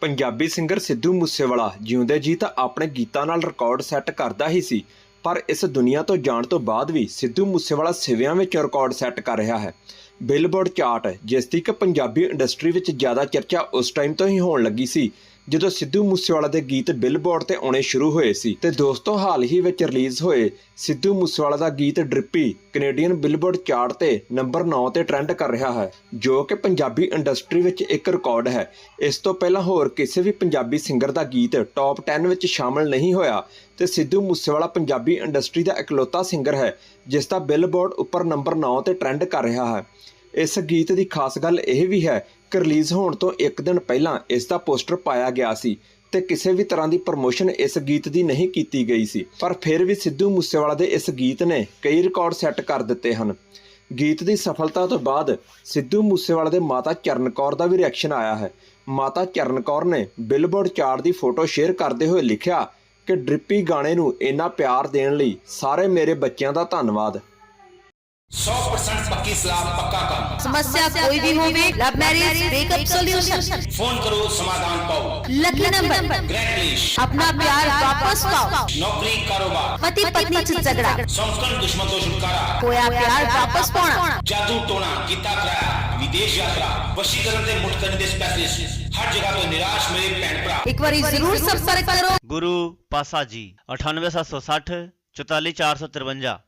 Punjabi singer Sidhu Moosewala ਜਿਉਂਦੇ ਜੀ ਤਾਂ ਆਪਣੇ ਗੀਤਾਂ ਨਾਲ ਰਿਕਾਰਡ ਸੈੱਟ ਕਰਦਾ ਹੀ ਸੀ, ਪਰ ਇਸ ਦੁਨੀਆ ਤੋਂ ਜਾਣ ਤੋਂ ਬਾਅਦ ਵੀ ਸਿੱਧੂ ਮੂਸੇਵਾਲਾ ਸਿਵਿਆਂ ਵਿੱਚ ਰਿਕਾਰਡ ਸੈੱਟ ਕਰ ਰਿਹਾ ਹੈ। ਬਿਲਬੋਰਡ ਚਾਰਟ ਜਿਸ ਦੀ ਕਿ ਪੰਜਾਬੀ ਇੰਡਸਟਰੀ ਵਿੱਚ ਜ਼ਿਆਦਾ ਚਰਚਾ ਉਸ ਟਾਈਮ ਤੋਂ ਹੀ ਹੋਣ ਲੱਗੀ ਸੀ ਜਦੋਂ ਸਿੱਧੂ ਮੂਸੇਵਾਲਾ ਦੇ ਗੀਤ ਬਿਲਬੋਰਡ ਤੇ ਆਉਣੇ ਸ਼ੁਰੂ ਹੋਏ ਸੀ ਤੇ ਦੋਸਤੋ ਹਾਲ ਹੀ ਵਿੱਚ ਰਿਲੀਜ਼ ਹੋਏ ਸਿੱਧੂ ਮੂਸੇਵਾਲਾ ਦਾ ਗੀਤ ਡ੍ਰਿਪੀ ਕੈਨੇਡੀਅਨ ਬਿਲਬੋਰਡ ਚਾਰਟ ਤੇ ਨੰਬਰ 9 ਤੇ ਟ੍ਰੈਂਡ ਕਰ ਰਿਹਾ ਹੈ, ਜੋ ਕਿ ਪੰਜਾਬੀ ਇੰਡਸਟਰੀ ਵਿੱਚ ਇੱਕ ਰਿਕਾਰਡ ਹੈ। ਇਸ ਤੋਂ ਪਹਿਲਾਂ ਹੋਰ ਕਿਸੇ ਵੀ ਪੰਜਾਬੀ ਸਿੰਗਰ ਦਾ ਗੀਤ ਟੌਪ 10 ਵਿੱਚ ਸ਼ਾਮਲ ਨਹੀਂ ਹੋਇਆ ਤੇ ਸਿੱਧੂ ਮੂਸੇਵਾਲਾ ਪੰਜਾਬੀ ਇੰਡਸਟਰੀ ਦਾ ਇਕਲੌਤਾ ਸਿੰਗਰ ਹੈ, ਜਿਸ ਦਾ ਬਿਲਬੋਰਡ ਉੱਪਰ ਨੰਬਰ 9 ਤੇ ਟ੍ਰੈਂਡ ਕਰ ਰਿਹਾ ਹੈ। ਇਸ ਗੀਤ ਦੀ ਖਾਸ ਗੱਲ ਇਹ ਵੀ ਹੈ ਰਿਲੀਜ਼ ਹੋਣ ਤੋਂ ਇੱਕ ਦਿਨ ਪਹਿਲਾਂ ਇਸ ਦਾ ਪੋਸਟਰ ਪਾਇਆ ਗਿਆ ਸੀ ਤੇ ਕਿਸੇ ਵੀ ਤਰ੍ਹਾਂ ਦੀ ਪ੍ਰਮੋਸ਼ਨ ਇਸ ਗੀਤ ਦੀ ਨਹੀਂ ਕੀਤੀ ਗਈ ਸੀ। ਪਰ ਫਿਰ ਵੀ ਸਿੱਧੂ ਮੂਸੇਵਾਲਾ ਦੇ ਇਸ ਗੀਤ ਨੇ ਕਈ ਰਿਕਾਰਡ ਸੈੱਟ ਕਰ ਦਿੱਤੇ ਹਨ। ਗੀਤ ਦੀ ਸਫਲਤਾ ਤੋਂ ਬਾਅਦ ਸਿੱਧੂ ਮੂਸੇਵਾਲਾ ਦੇ ਮਾਤਾ ਚਰਨ ਕੌਰ ਦਾ ਵੀ ਰਿਐਕਸ਼ਨ ਆਇਆ ਹੈ। ਮਾਤਾ ਚਰਨ ਕੌਰ ਨੇ ਬਿਲਬੋਰਡ ਚਾਰਟ ਦੀ ਫੋਟੋ ਸ਼ੇਅਰ ਕਰਦੇ ਹੋਏ ਲਿਖਿਆ ਕਿ ਡ੍ਰਿਪੀ ਗਾਣੇ ਨੂੰ ਇੰਨਾ ਪਿਆਰ ਦੇਣ ਲਈ ਸਾਰੇ ਮੇਰੇ ਬੱਚਿਆਂ ਦਾ ਧੰਨਵਾਦ। सौ परसेंट पक्की सलाह पक्का काम। समस्या कोई भी होवे love marriage breakup solution phone करो समाधान पाओ। लकी नंबर ग्रैंडलिश अपना प्यार वापस पाओ। नौकरी कारोबार। पति पत्नी से झगड़ा। संस्करण दुश्मन को छुटकारा। खोया प्यार वापस पाना। जादू टोना गीता कराया। विदेश यात्रा। वशीकरण से मुठ करने स्पेशलिस्ट हर जगह तो निराश मेरे भैन भरा एक बार ज़रूर संपर्क करो। गुरु पासा जी अठानवे सात सौ साठ चौतालीस चार सौ तिरवंजा।